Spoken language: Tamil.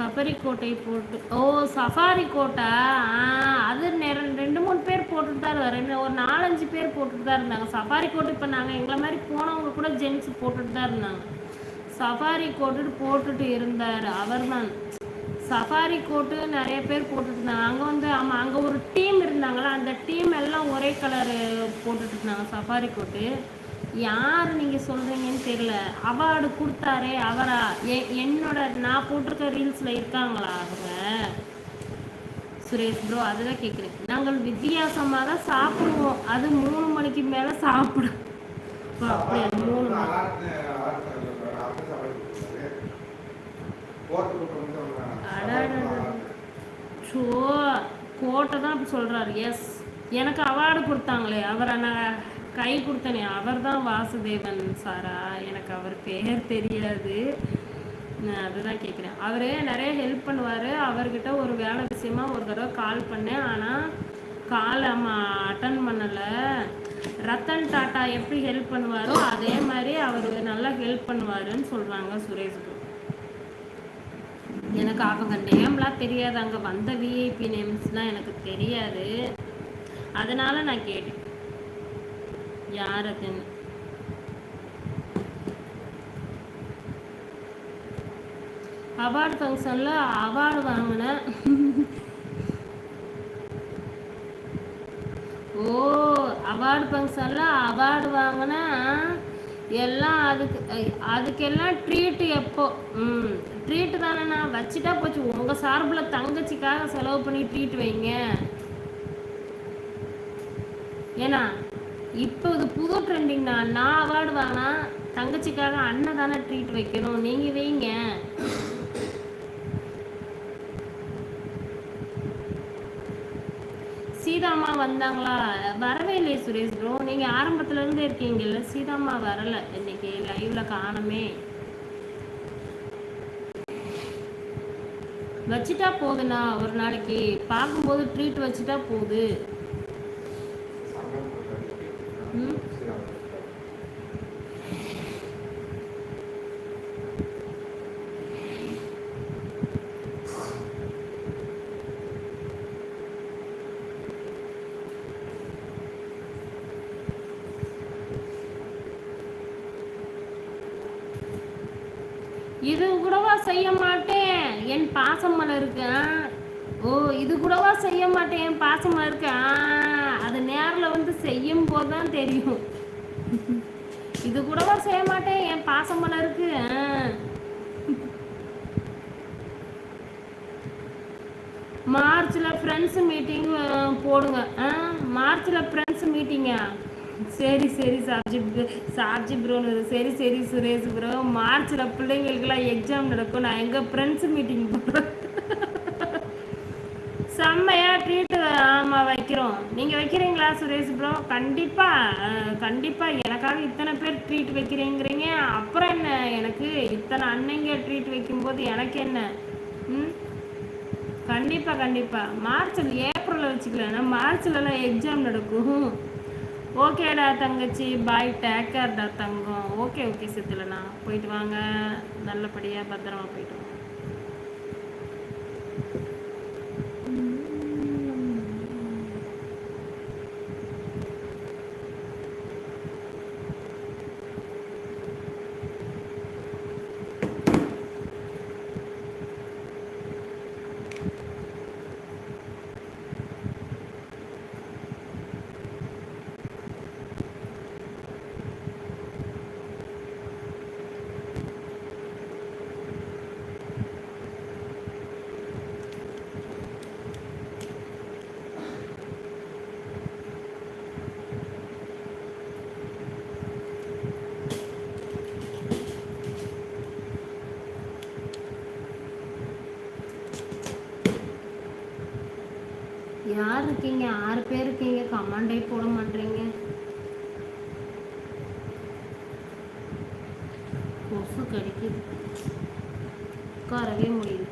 சஃபாரி கோட்டை போட்டு ஓ சஃபாரி கோட்டா? அது நேரம் ரெண்டு மூணு பேர் போட்டுட்டு தான் இருந்தார். ரெண்டு ஒரு நாலஞ்சு பேர் போட்டுட்டு தான் இருந்தாங்க. சஃபாரி கோட் இப்போ நாங்கள் எங்களை மாதிரி போனவங்க கூட ஜென்ஸ் போட்டுட்டு தான் இருந்தாங்க. சஃபாரி கோட்டு போட்டுட்டு இருந்தார் அவர் தான். சஃபாரி கோட்டு நிறைய பேர் போட்டுட்டு இருந்தாங்க. அங்கே வந்து ஆமாம் அங்கே ஒரு டீம் இருந்தாங்களா அந்த டீம் எல்லாம் ஒரே கலரு போட்டுட்டு இருந்தாங்க சஃபாரி கோட்டு. யார் நீங்கள் சொல்கிறீங்கன்னு தெரியல. அவார்டு கொடுத்தாரே அவரா? எ- என்னோட நான் போட்டிருக்க ரீல்ஸில் இருக்காங்களா அவங்க? சுரேஷ் ப்ரோ அதுதான் கேட்குறேன் நாங்கள் வித்தியாசமாக தான் சாப்பிடுவோம். அது மூணு மணிக்கு மேலே சாப்பிடும். அப்படியா? மூணு மணி. கோட்டை தான் அப்படி சொல்கிறாரு எஸ் எனக்கு அவார்டு கொடுத்தாங்களே. அவரை நான் கை கொடுத்தனே. அவர் தான் வாசுதேவன் சாரா. எனக்கு அவர் பேர் தெரியாது. நான் அதுதான் கேட்குறேன் அவர் நிறைய ஹெல்ப் பண்ணுவார். அவர்கிட்ட ஒரு வேலை விஷயமா ஒரு தடவை கால் பண்ணேன். ஆனால் கால் அட்டன் பண்ணலை. ரத்தன் டாட்டா எப்படி ஹெல்ப் பண்ணுவாரோ அதே மாதிரி அவர் நல்லா ஹெல்ப் பண்ணுவாருன்னு சொல்கிறாங்க சுரேஷ் குரு எனக்கு அவங்க நேம்லாம் தெரியாது. அங்கே வந்த விஐபி நேம்ஸ்லாம் எனக்கு தெரியாது. அதனால நான் கேட்டேன். யார் அவார்டு ஃபங்க்ஷனில் அவார்டு வாங்கினேன் ஓ அவார்டு ஃபங்க்ஷனில் அவார்டு வாங்கினா. எல்லாம் அதுக்கு அதுக்கெல்லாம் ட்ரீட்டு எப்போ? ம் ட்ரீட்டு தானேண்ணா. வச்சுட்டா போச்சு. உங்கள் சார்பில் தங்கச்சிக்காக செலவு பண்ணி ட்ரீட் வைங்க. ஏன்னா இப்போ இது புது ட்ரெண்டிங்ண்ணா நான் அவார்டு வாங்கினா தங்கச்சிக்காக அண்ணன் தானே ட்ரீட் வைக்கணும். நீங்கள் வைங்க. சீதாமா வந்தாங்களா? வரவே இல்லையே சுரேஷ் ப்ரோ நீங்கள் ஆரம்பத்துல இருந்தே இருக்கீங்கல்ல சீதாம்மா வரல. இன்னைக்கு லைவ்ல காணமே. வச்சுட்டா போதுண்ணா. ஒரு நாளைக்கு பார்க்கும்போது ட்ரீட் வச்சுட்டா போகுது இது கூடவா செய்ய மாட்டேன். என் பாசம் மலருக்கு ஓ இது கூடவா செய்ய மாட்டேன் என் பாசம் மலருக்கு ஆ, அது நேரில் வந்து செய்யும் போது தான் தெரியும். இது கூடவா செய்ய மாட்டேன்? என் பாசம் போல இருக்கு. மார்ச்சில் ஃப்ரெண்ட்ஸ் மீட்டிங் போடுங்க. ஆ மார்ச்சில் ஃப்ரெண்ட்ஸ் மீட்டிங்கா சரி சரி சார்ஜி சார்ஜி ப்ரோன்னு சரி சரி சுரேஷ் ப்ரோ மார்ச்சில் பிள்ளைங்களுக்குலாம் எக்ஸாம் நடக்கும். நான் எங்கள் ஃப்ரெண்ட்ஸ் மீட்டிங் போடுறேன் செம்மையா ட்ரீட் ஆமாம் வைக்கிறோம். நீங்கள் வைக்கிறீங்களா சுரேஷ் ப்ரோ கண்டிப்பாக கண்டிப்பாக எனக்காக இத்தனை பேர் ட்ரீட் வைக்கிறீங்கிறீங்க. அப்புறம் என்ன? எனக்கு இத்தனை அன்னைங்க ட்ரீட் வைக்கும்போது எனக்கு என்ன? ம்? கண்டிப்பாக கண்டிப்பாக மார்ச்சில் ஏப்ரலில் வச்சுக்கலாம் மார்ச்லலாம் எக்ஸாம் நடக்கும். ஓகேடா தங்கச்சி. பாய் டேக்கர்டா தங்கம். ஓகே ஓகே சித்திலண்ணா போயிட்டு வாங்க. நல்லபடியாக பத்திரமா போயிட்டு யார் இருக்கீங்க? ஆறு பேர் இருக்கீங்க. கமாண்டே போட மாட்டீங்க. கொசு கடிக்குது. உட்காரவே முடியுது